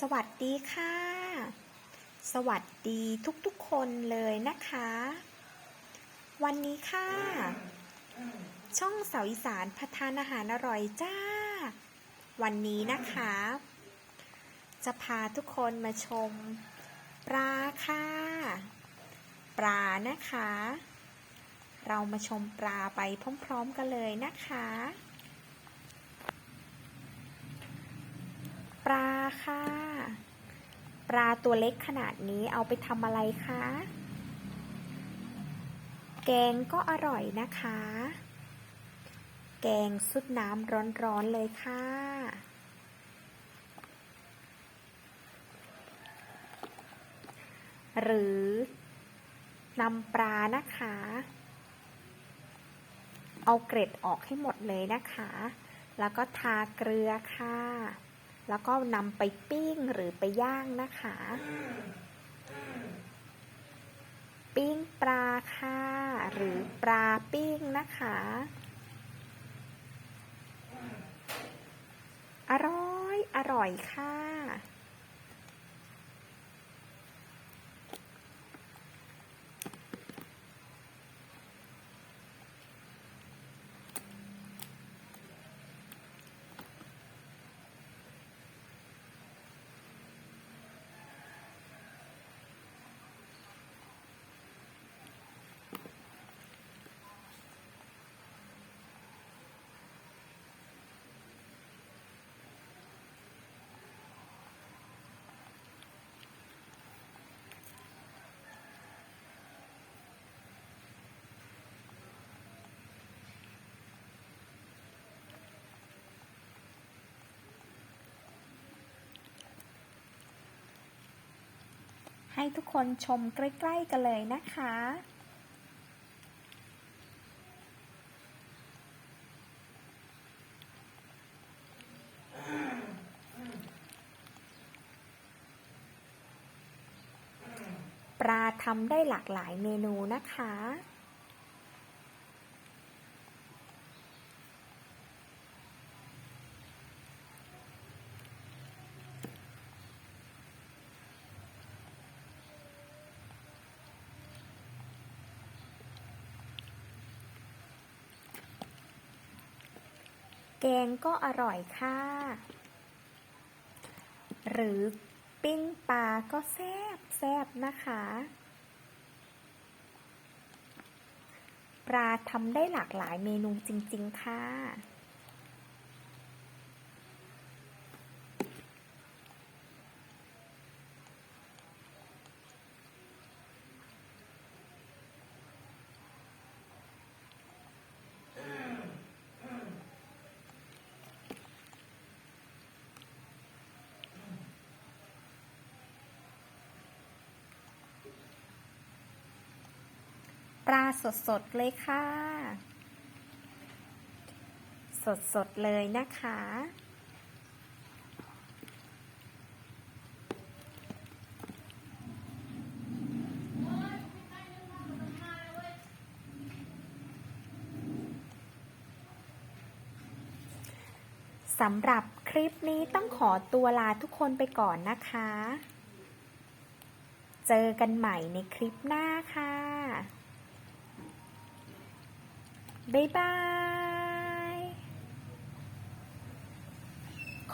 สวัสดีค่ะ สวัสดีทุกๆคนเลยนะคะ วันนี้ค่ะ ช่องเสาอีสานพัฒานอาหารอร่อยจ้า วันนี้นะคะ จะพาทุกคนมาชม ปลาค่ะ ปลานะคะ เรามาชมปลาไปพร้อม ๆ กันเลยนะคะ ปลา ค่ะ ปลาตัวเล็กขนาดนี้เอาไปทำอะไรคะ แกงก็อร่อยนะคะ แกงซุปน้ำร้อนๆเลยค่ะ หรือนำปลานะคะ เอาเกร็ดออกให้หมดเลยนะคะ แล้วก็ทาเกลือค่ะ แล้วก็นำไปปิ้งหรือไปย่างนะคะ ปิ้งปลาค่ะ หรือปลาปิ้งนะคะ อร่อย อร่อยค่ะ ให้ทุกคนชมใกล้ๆกันเลยนะคะ ปลาทำได้หลากหลายเมนูนะคะ แกงก็อร่อยค่ะ หรือปิ้งปลาก็แซ่บแซ่บนะคะ ปลาทำได้หลากหลายเมนูจริง ๆ ค่ะ ปลาสดๆเลยค่ะ สดๆเลยนะคะ สำหรับคลิปนี้ต้องขอตัวลาทุกคนไปก่อนนะคะ เจอกันใหม่ในคลิปหน้าค่ะ บ๊ายบาย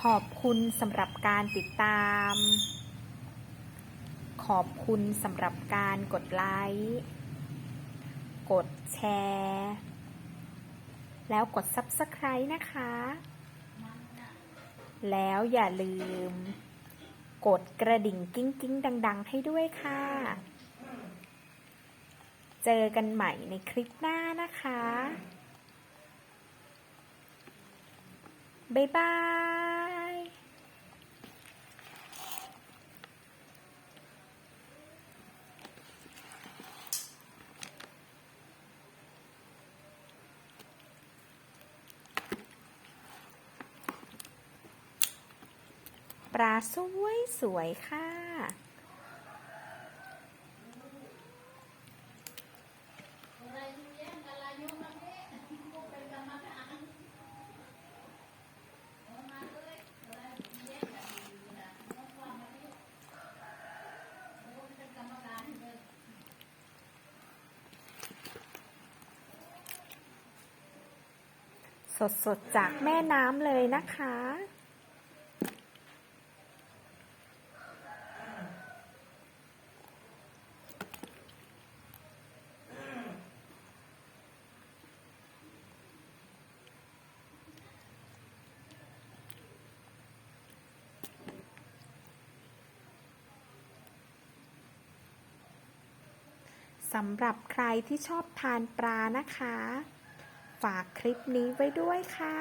ขอบคุณสำหรับการติดตาม ขอบคุณสำหรับการกดไลค์ กดแชร์ แล้วกด Subscribe นะคะ แล้วอย่าลืม กดกระดิ่งกิ้งกิ้งดัง ๆ ให้ด้วยค่ะ เจอกันใหม่ในคลิปหน้านะคะ บ๊ายบายปลาสวยสวยค่ะ เสดๆ จากแม่น้ำเลยนะคะ สำหรับใครที่ชอบทานปลานะคะ ฝากคลิปนี้ไว้ด้วยค่ะ